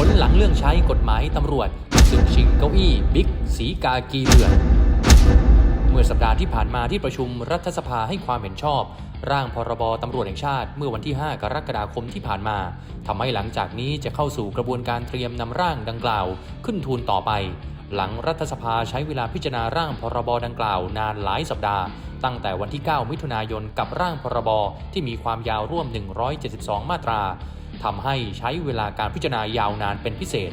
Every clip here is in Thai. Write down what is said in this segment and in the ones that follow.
ผลหลังเรื่องใช้กฎหมายตำรวจศึกชิงเก้าอี้บิ๊กสีกากีเดือน เมื่อสัปดาห์ที่ผ่านมาที่ประชุมรัฐสภาให้ความเห็นชอบ ร่างพรบตำรวจแห่งชาติเมื่อวันที่ 5 กรกฎาคมที่ผ่านมาทำให้หลังจากนี้จะเข้าสู่กระบวนการเตรียมนำร่างดังกล่าว ขึ้นทูลต่อไป หลังรัฐสภาใช้เวลาพิจารณาร่างพรบดังกล่าว นานหลายสัปดาห์ ตั้งแต่วันที่ 9 มิถุนายนกับร่างพรบที่มีความยาวร่วม 172 มาตรา ทำให้ใช้เวลาการพิจารณายาวนานเป็นพิเศษ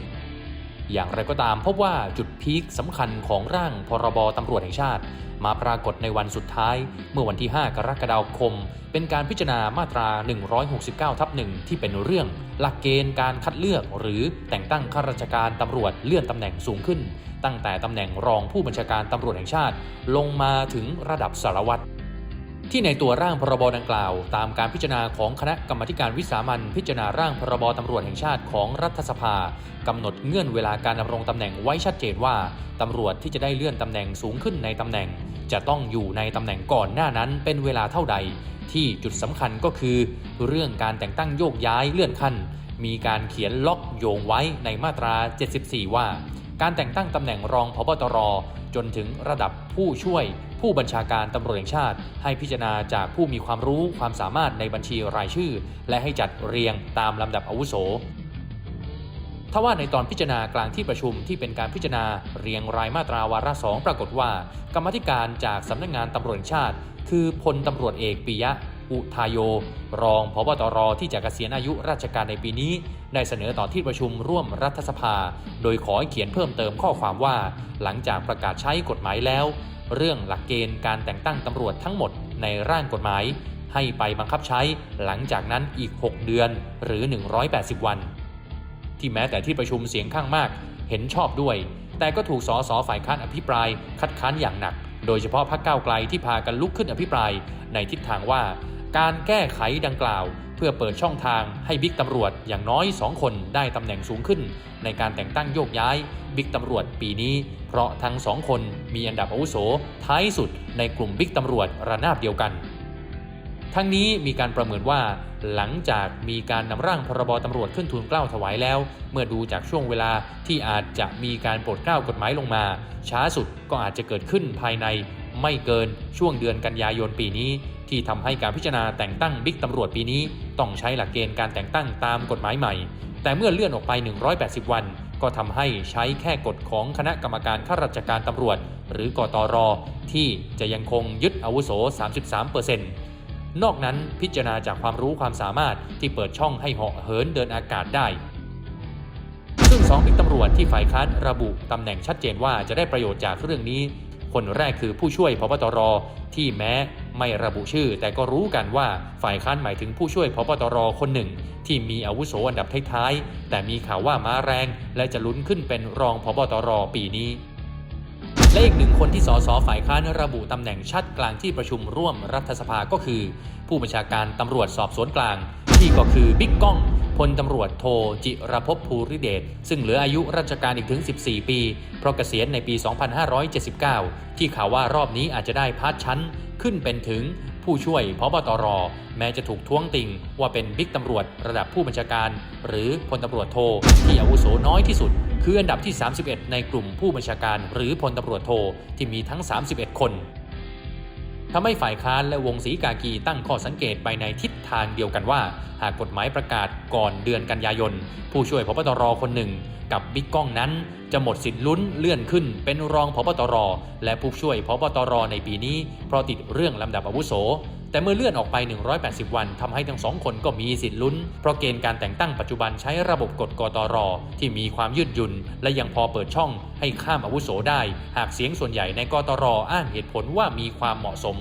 อย่างไรก็ตามพบว่าจุดพีคสำคัญของร่างพรบตำรวจแห่งชาติ มาปรากฏในวันสุดท้าย เมื่อวันที่ 5 กรกฎาคม เป็นการพิจารณามาตรา 169 ทับหนึ่งที่เป็นเรื่อง หลักเกณฑ์การคัดเลือก หรือแต่งตั้งข้าราชการตำรวจเลื่อนตำแหน่งสูงขึ้น ตั้งแต่ตำแหน่งรองผู้บัญชาการตำรวจแห่งชาติ ลงมาถึงระดับสารวัตร ที่ในตัวร่างพรบดังกล่าว ตามการพิจารณาของคณะกรรมการวิสามันพิจารณาร่างพรบตำรวจแห่งชาติของรัฐสภากำหนดเงื่อนเวลาการดำรงตำแหน่งไว้ชัดเจนว่าตำรวจที่จะได้เลื่อนตำแหน่งสูงขึ้นในตำแหน่ง จะต้องอยู่ในตำแหน่งก่อนหน้านั้นเป็นเวลาเท่าใด ที่จุดสำคัญก็คือ เรื่องการแต่งตั้งโยกย้ายเลื่อนขั้น มีการเขียนล็อกโยงไว้ในมาตรา 74 ว่า การแต่งตั้งตำแหน่งรองพบตร จนถึงระดับผู้ช่วยผู้บัญชาการตำรวจแห่งชาติ ให้พิจารณาจากผู้มีความรู้ความสามารถในบัญชีรายชื่อ และให้จัดเรียงตามลำดับอาวุโสทว่าในตอนพิจารณากลางที่ประชุมที่เป็นการพิจารณาเรียงรายมาตราวาระสองปรากฏว่า กรรมธิการจากสำนักงานตำรวจแห่งชาติ คือพลตำรวจเอกปิยะ อุทายโย รองพบตรที่จะเกษียณอายุราชการในปีนี้ ได้เสนอต่อที่ประชุมร่วมรัฐสภา โดยขอให้เขียนเพิ่มเติมข้อความว่า หลังจากประกาศใช้กฎหมายแล้ว เรื่องหลักเกณฑ์การแต่งตั้งตำรวจทั้งหมดในร่างกฎหมาย ให้ไปบังคับใช้หลังจากนั้นอีก 6 เดือนหรือ 180 วัน ที่แม้แต่ที่ประชุมเสียงข้างมากเห็นชอบด้วย แต่ก็ถูกสสฝ่ายค้านอภิปราย คัดค้านอย่างหนักโดยเฉพาะพรรคก้าวไกลที่พากันลุกขึ้นอภิปรายในทิศทางว่า การแก้ไขดังกล่าว เพื่อเปิดช่องทางให้บิ๊กตำรวจอย่างน้อย 2 คนได้ตำแหน่งสูงขึ้น ในการแต่งตั้งโยกย้ายบิ๊กตำรวจปีนี้ เพราะทั้งสองคนมีอันดับอาวุโสท้ายสุดในกลุ่มบิ๊กตำรวจระนาบเดียวกัน ทั้งนี้มีการประเมินว่า หลังจากมีการนำร่างพรบตำรวจขึ้นทูลเกล้าถวายแล้ว เมื่อดูจากช่วงเวลาที่อาจจะมีการโปรดเกล้ากฎหมายลงมา ช้าสุดก็อาจจะเกิดขึ้นภายในไม่เกินช่วงเดือนกันยายนปีนี้ ที่ทำให้การพิจารณาแต่งตั้งบิ๊กตำรวจปีนี้ ต้องใช้หลักเกณฑ์การแต่งตั้งตามกฎหมายใหม่ แต่เมื่อเลื่อนออกไป 180 วัน ก็ทำให้ใช้แค่กฎของคณะกรรมการข้าราชการตำรวจ หรือกตรที่จะยังคงยึดอาวุโส 33%นอกนั้นพิจารณาจากความรู้ความสามารถที่เปิดช่องให้เหาะเหินเดินอากาศได้ ซึ่งสองบิ๊กตำรวจที่ฝ่ายค้านระบุตำแหน่งชัดเจนว่าจะได้ประโยชน์จากเรื่องนี้ คนแรกคือผู้ช่วยพบตรที่แม้ ไม่ระบุชื่อ แต่ก็รู้กันว่าฝ่ายค้านหมายถึงผู้ช่วยพบตรคนหนึ่ง ที่มีอาวุโสอันดับท้ายๆ แต่มีข่าวว่าม้าแรง และจะลุ้นขึ้นเป็นรองพบตรปีนี้และอีกหนึ่งคนที่สสฝ่ายค้านระบุตำแหน่งชัดกลางที่ประชุมร่วมรัฐสภาก็คือ ผู้บัญชาการตำรวจสอบสวนกลาง ที่ก็คือบิ๊กก้อง พลตำรวจโทจิรพภูริเดชซึ่งเหลืออายุราชการอีกถึง 14 ปี เพราะเกษียณในปี 2579 ที่ข่าวว่ารอบนี้อาจจะได้พาดชั้นขึ้นเป็นถึงผู้ช่วยพบตร แม้จะถูกท้วงติงว่าเป็นบิ๊กตำรวจระดับผู้บัญชาการ หรือพลตำรวจโท ที่อาวุโสน้อยที่สุด คืออันดับที่ 31 ในกลุ่มผู้บัญชาการ หรือพลตำรวจโทที่มีทั้ง 31 คน ทำให้ฝ่ายค้านและวงศรีกากีตั้งข้อสังเกตไปในทิศทางเดียวกันว่า หากกฎหมายประกาศก่อนเดือนกันยายน ผู้ช่วยพบตรคนหนึ่ง กับบิ๊กก้องนั้น จะหมดสิทธิ์ลุ้นเลื่อนขึ้น เป็นรองพบตร และผู้ช่วยพบตรในปีนี้ เพราะติดเรื่องลำดับอาวุโสแต่เมื่อเลื่อนออกไป 180 วันทำให้ทั้งสองคนก็มีสิทธิ์ลุ้น เพราะเกณฑ์การแต่งตั้งปัจจุบันใช้ระบบกฎกตร ที่มีความยืดหยุ่น และยังพอเปิดช่องให้ข้ามอาวุโสได้ หากเสียงส่วนใหญ่ในกตรอ้างเหตุผลว่ามีความเหมาะสม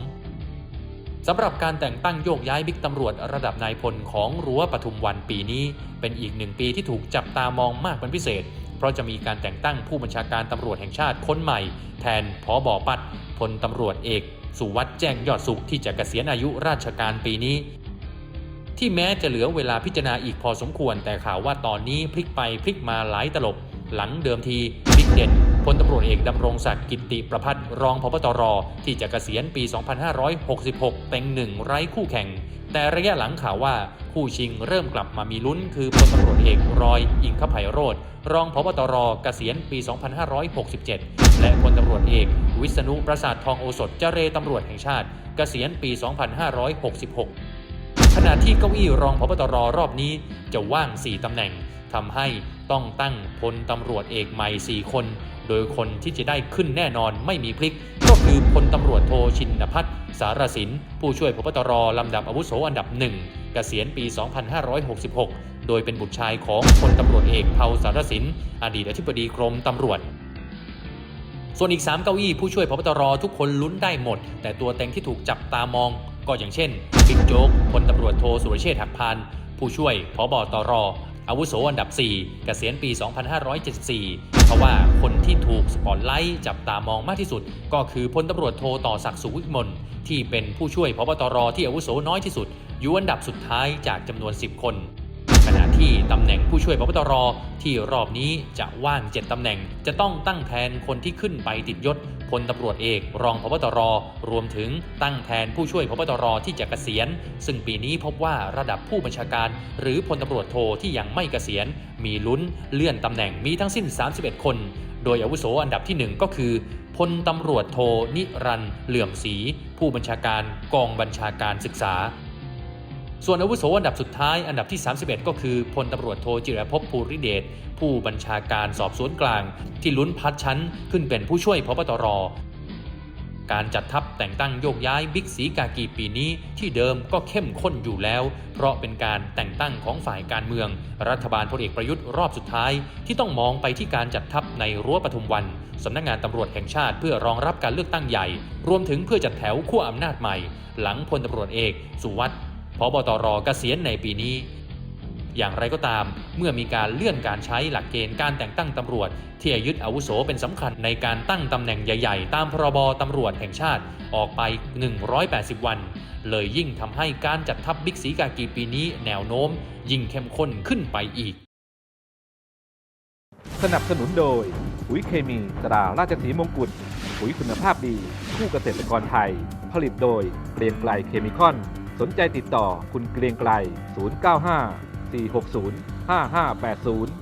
สำหรับการแต่งตั้งโยกย้ายบิ๊กตำรวจระดับนายพลของรั้วปทุมวันปีนี้ เป็นอีกหนึ่งปีที่ถูกจับตามองมากเป็นพิเศษ เพราะจะมีการแต่งตั้งผู้บัญชาการตำรวจแห่งชาติคนใหม่ แทนพอบอปัดพลตำรวจเอกสุวัสด์แจ้งยอดสุขที่จะเกษียณอายุราชการปีนี้ ที่แม้จะเหลือเวลาพิจารณาอีกพอสมควรแต่ข่าวว่าตอนนี้พลิกไปพลิกมาหลายตลบหลังเดิมที เด่นพลตำรวจเอกดำรงศักดิ์กิติประพัฒรองพบตร ที่จะเกษียณปี 2566เต็งหนึ่งไร้คู่แข่ง แต่ระยะหลังข่าวว่าคู่ชิงเริ่มกลับมามีลุ้น คือพลตำรวจเอกรอย อิงคภัยโรธรองพบตรเกษียณปี 2567 และพลตำรวจเอก วิษณุประสาททองโอสถเจเรตำรวจแห่งชาติเกษียณปี 2566 ขณะที่เก้าอี้รองพบตรรอบนี้จะว่าง 4 ตำแหน่ง ทำให้ต้องตั้งพลตำรวจเอกใหม่ 4 คน โดยคนที่จะได้ขึ้นแน่นอนไม่มีพลิก ก็คือพลตำรวจโทชินพัฒน์สารสิน ผู้ช่วยพบตรลำดับอาวุโสอันดับหนึ่งเกษียณปี 2566 โดยเป็นบุตรชายของพลตำรวจเอกเผาสารสิน อดีตอธิบดีกรมตำรวจส่วนอีก 3 เก้าอี้ผู้ช่วยพบตรทุกคนลุ้นได้หมด แต่ตัวเต็งที่ถูกจับตามอง ก็อย่างเช่นบิ๊กโจ๊กพลตำรวจโทสุรเชษฐ์หักพาน ผู้ช่วยพบตร อาวุโสอันดับ 4 เกษียณปี 2574 เพราะว่าคนที่ถูกสปอตไลท์จับตามองมากที่สุด ก็คือพลตำรวจโทต่อศักดิ์สุวิมลที่เป็นผู้ช่วยพบตรที่อาวุโสน้อยที่สุด อยู่อันดับสุดท้ายจากจำนวน 10 คน ที่ตำแหน่งผู้ช่วยพบตรที่รอบนี้จะว่าง7ตำแหน่ง จะต้องตั้งแทนคนที่ขึ้นไปติดยศพลตำรวจเอก รองพบตรรวมถึงตั้งแทนผู้ช่วยพบตรที่จะเกษียณ ซึ่งปีนี้พบว่าระดับผู้บัญชาการ หรือพลตำรวจโทที่ยังไม่เกษียณ มีลุ้นเลื่อนตำแหน่งมีทั้งสิ้น 31 คน โดยอาวุโสอันดับที่ 1 ก็คือพลตำรวจโทนิรันเหลื่อมศรีผู้บัญชาการกองบัญชาการศึกษา ส่วนอาวุโสอันดับสุดท้ายอันดับที่ 31 ก็คือพลตำรวจโทจิรภพภูริเดชผู้บัญชาการสอบสวนกลาง ที่ลุ้นพัดชั้นขึ้นเป็นผู้ช่วยพบตรการจัดทัพแต่งตั้งโยกย้ายบิ๊กสีกากีปีนี้ที่เดิมก็เข้มข้นอยู่แล้ว เพราะเป็นการแต่งตั้งของฝ่ายการเมือง รัฐบาลพลเอกประยุทธ์รอบสุดท้าย ที่ต้องมองไปที่การจัดทัพในรั้วปทุมวันสำนักงานตำรวจแห่งชาติเพื่อรองรับการเลือกตั้งใหญ่ รวมถึงเพื่อจัดแถวขั้วอำนาจใหม่ หลังพลตำรวจเอก สุวัสด์ พบตรเกษียณในปีนี้ อย่างไรก็ตามเมื่อมีการเลื่อนการใช้หลักเกณฑ์การแต่งตั้งตำรวจ ที่อายุอาวุโสเป็นสำคัญในการตั้งตำแหน่งใหญ่ ๆ ตามพรบตำรวจแห่งชาติออกไป 180 วัน เลยยิ่งทำให้การจัดทัพบิ๊กสีกากีปีนี้แนวโน้ม ยิ่งเข้มข้นขึ้นไปอีก สนับสนุนโดยปุ๋ยเคมีตราราชสีมงกุฎปุ๋ยคุณภาพดี คู่เกษตรกรไทย ผลิตโดยเกรียงไกลเคมีคอน นใจติดต่อคุณเกรียงไกร095 460 5580